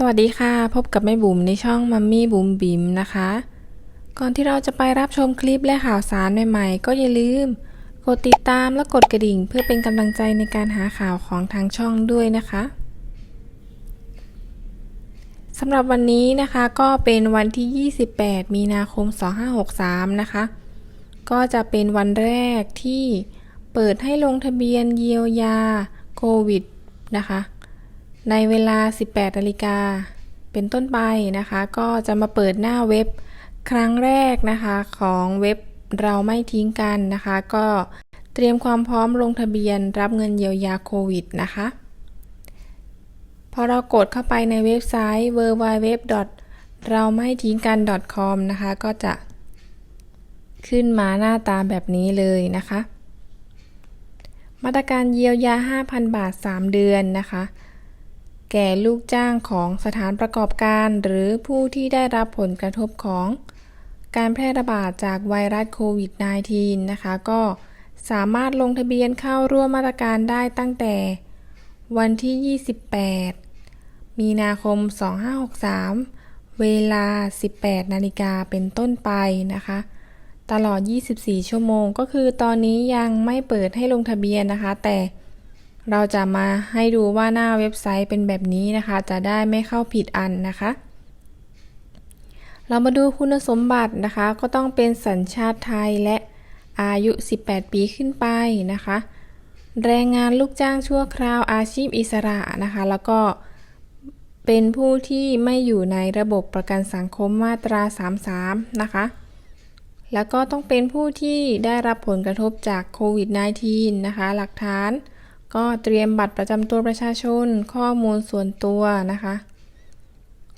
สวัสดีค่ะ พบกับแม่บุ๋มในช่องมัมมี่บุ๋มบิ๋มนะคะ ก่อนที่เราจะไปรับชมคลิปและข่าวสารใหม่ๆ ก็อย่าลืม กดติดตามและกดกระดิ่ง เพื่อเป็นกำลังใจในการหาข่าวของทางช่องด้วยนะคะสำหรับวันนี้นะคะก็เป็นวันที่ 28 มีนาคม 2563 นะคะ ก็จะเป็นวันแรกที่เปิดให้ลงทะเบียนเยียวยาโควิดนะคะ ในเวลา 18นาฬิกาเป็นต้นไปนะคะ ก็จะมาเปิดหน้าเว็บครั้งแรกนะคะของเว็บเราไม่ทิ้งกันนะคะ ก็เตรียมความพร้อมลงทะเบียนรับเงินเยียวยาโควิดนะคะ พอเรากดเข้าไปในเว็บไซต์ www เราไม่ทิ้งกัน .com นะคะ ก็จะขึ้นมาหน้าตาแบบนี้เลยนะคะ มาตรการเยียวยา 5,000 บาท 3 เดือนนะคะ แก่ลูกจ้างของสถานประกอบการ หรือผู้ที่ได้รับผลกระทบของ การแพร่ระบาดจากไวรัสโควิด -19 นะคะ ก็สามารถลงทะเบียนเข้าร่วมมาตรการได้ตั้งแต่ วันที่ 28 มีนาคม 2563 เวลา 18 นาฬิกาเป็นต้นไปนะคะ ตลอด 24 ชั่วโมง ก็คือตอนนี้ยังไม่เปิดให้ลงทะเบียนนะคะ แต่ เราจะมาให้ดูว่าหน้าเว็บไซต์เป็นแบบนี้นะคะ จะได้ไม่เข้าผิดอันนะคะ เรามาดูคุณสมบัตินะคะ ก็ต้องเป็นสัญชาติไทยและอายุ 18 ปีขึ้นไปนะคะ แรงงานลูกจ้างชั่วคราวอาชีพอิสระนะคะ แล้วก็เป็นผู้ที่ไม่อยู่ในระบบประกันสังคมมาตรา 33 นะคะ แล้วก็ต้องเป็นผู้ที่ได้รับผลกระทบจากโควิด -19 นะคะ หลักฐาน ก็เตรียมบัตรประจำตัวประชาชน ข้อมูลส่วนตัวนะคะ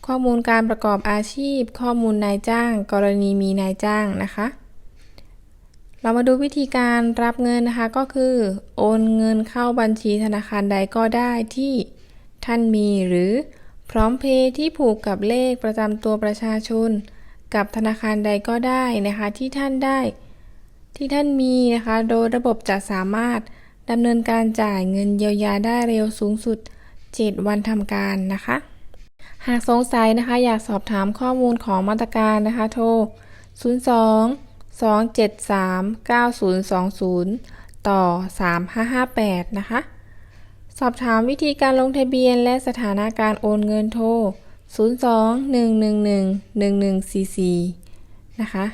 ข้อมูลการประกอบอาชีพ ข้อมูลนายจ้าง กรณีมีนายจ้างนะคะ เรามาดูวิธีการรับเงินนะคะก็คือ โอนเงินเข้าบัญชีธนาคารใดก็ได้ที่ท่านมีหรือพร้อมเพย์ที่ผูกกับเลขประจำตัวประชาชน กับธนาคารใดก็ได้นะคะที่ท่านได้ ที่ท่านมีนะคะ โดยระบบจะสามารถ ดำเนินการจ่ายเงินเยียวยาได้เร็วสูงสุด 7 วันทำการนะคะ หากสงสัยนะคะ อยากสอบถามข้อมูลของมาตรการนะคะโทร 02 273 9020 ต่อ 3558 นะคะ สอบถามวิธีการลงทะเบียนและสถานะการโอนเงินโทร 02 111 1144 นะคะ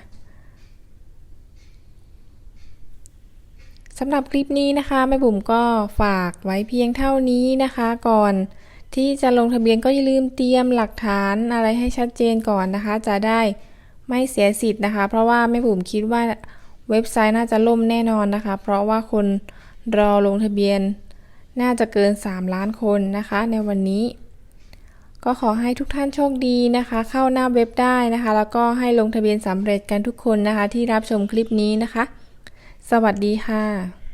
สำหรับคลิปนี้นะคะแม่บุ๋มก็ฝากไว้เพียงเท่านี้นะคะ ก่อนที่จะลงทะเบียนก็อย่าลืมเตรียมหลักฐานอะไรให้ชัดเจนก่อนนะคะ จะได้ไม่เสียสิทธิ์นะคะ เพราะว่าแม่บุ๋มคิดว่าเว็บไซต์น่าจะล่มแน่นอนนะคะ เพราะว่าคนรอลงทะเบียน น่าจะเกิน 3 ล้านคนนะคะ ในวันนี้ ก็ขอให้ทุกท่านโชคดีนะคะ เข้าหน้าเว็บได้นะคะ แล้วก็ให้ลงทะเบียนสำเร็จกันทุกคนนะคะ ที่รับชมคลิปนี้นะคะ สวัสดีค่ะ